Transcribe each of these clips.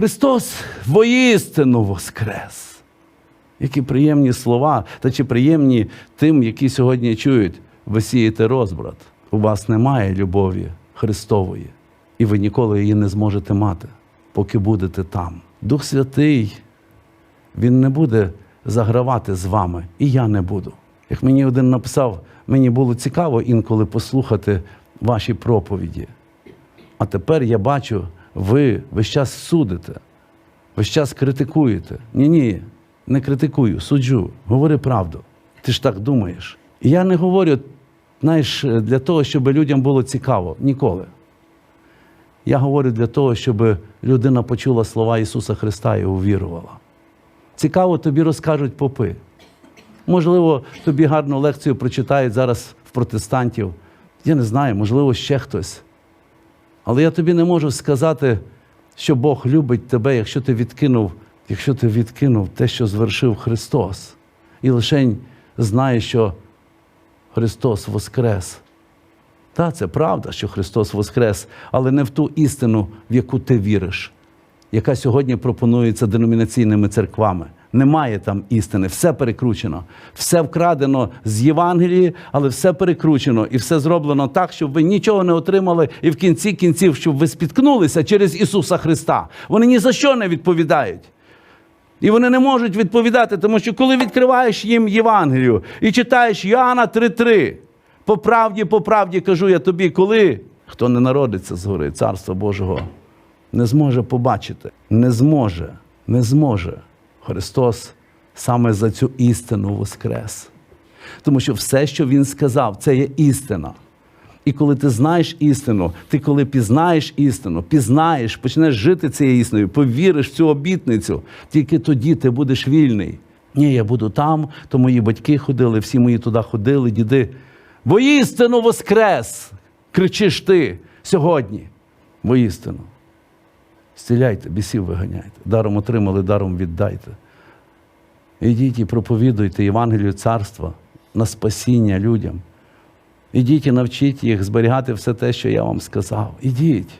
Христос воістину воскрес. Які приємні слова, та чи приємні тим, які сьогодні чують, ви сієте розбрат. У вас немає любові Христової, і ви ніколи її не зможете мати, поки будете там. Дух Святий, Він не буде загравати з вами, і я не буду. Як мені один написав, мені було цікаво інколи послухати ваші проповіді. А тепер я бачу, ви весь час судите, весь час критикуєте. Ні, ні, не критикую, суджу, говори правду. Ти ж так думаєш. І я не говорю, знаєш, для того, щоб людям було цікаво. Ніколи. Я говорю для того, щоб людина почула слова Ісуса Христа і увірувала. Цікаво тобі розкажуть попи. Можливо, тобі гарну лекцію прочитають зараз в протестантів. Я не знаю, можливо, ще хтось. Але я тобі не можу сказати, що Бог любить тебе, якщо ти відкинув, якщо ти відкинув те, що звершив Христос. І лише знаєш, що Христос Воскрес. Так, це правда, що Христос Воскрес, але не в ту істину, в яку ти віриш, яка сьогодні пропонується деномінаційними церквами. Немає там істини, все перекручено, все вкрадено з Євангелії, але все перекручено і все зроблено так, щоб ви нічого не отримали, і в кінці кінців, щоб ви спіткнулися через Ісуса Христа. Вони ні за що не відповідають. І вони не можуть відповідати, тому що коли відкриваєш їм Євангелію і читаєш Іоанна 3.3, по правді, по правді кажу я тобі, коли хто не народиться згори Царства Божого, не зможе побачити, не зможе, не зможе. Христос саме за цю істину воскрес. Тому що все, що Він сказав, це є істина. І коли ти знаєш істину, ти коли пізнаєш істину, пізнаєш, почнеш жити цією істиною, повіриш в цю обітницю, тільки тоді ти будеш вільний. Ні, я буду там, то мої батьки ходили, всі мої туди ходили, діди. Воістину воскрес! Кричиш ти сьогодні. Воістину. Зціляйте, бісів виганяйте. Даром отримали, даром віддайте. Ідіть і проповідуйте Євангелію царства на спасіння людям. Ідіть і навчіть їх зберігати все те, що я вам сказав. Ідіть.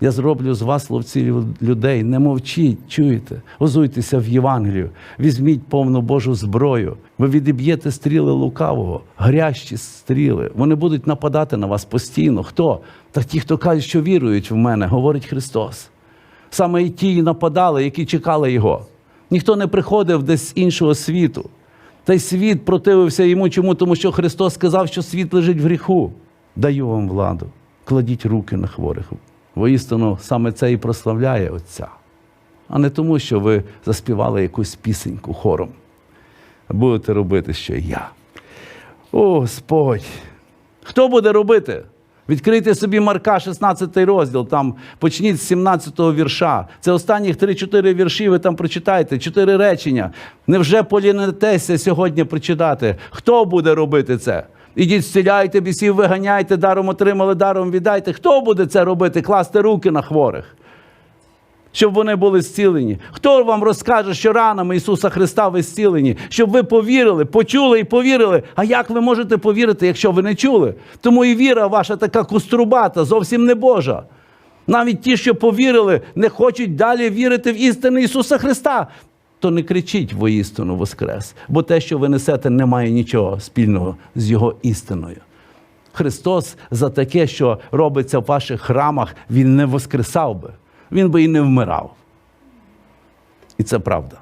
Я зроблю з вас ловці людей. Не мовчіть, чуєте, озуйтеся в Євангелію, візьміть повну Божу зброю. Ви відіб'єте стріли лукавого, гарячі стріли. Вони будуть нападати на вас постійно. Хто? Та ті, хто кажуть, що вірують в мене, говорить Христос. Саме і ті нападали, які чекали його. Ніхто не приходив десь з іншого світу. Та й світ противився йому. Чому? Тому що Христос сказав, що світ лежить в гріху. Даю вам владу, кладіть руки на хворих. Воістину, саме це і прославляє Отця, а не тому, що ви заспівали якусь пісеньку хором. Будете робити, що я. О, Господь! Хто буде робити? Відкрийте собі Марка, 16 розділ, там почніть з 17-го вірша. Це останніх 3-4 вірші, ви там прочитаєте, 4 речення. Невже полінетеся сьогодні прочитати? Хто буде робити це? Ідіть, зціляйте, бісів, виганяйте, даром отримали, даром віддайте. Хто буде це робити? Класти руки на хворих? Щоб вони були зцілені. Хто вам розкаже, що ранами Ісуса Христа ви зцілені, щоб ви повірили, почули і повірили. А як ви можете повірити, якщо ви не чули? Тому і віра ваша така кострубата, зовсім не Божа. Навіть ті, що повірили, не хочуть далі вірити в істину Ісуса Христа. То не кричіть воістину Воскрес, бо те, що ви несете, не має нічого спільного з Його істиною. Христос за таке, що робиться в ваших храмах, Він не воскресав би, Він би і не вмирав. І це правда.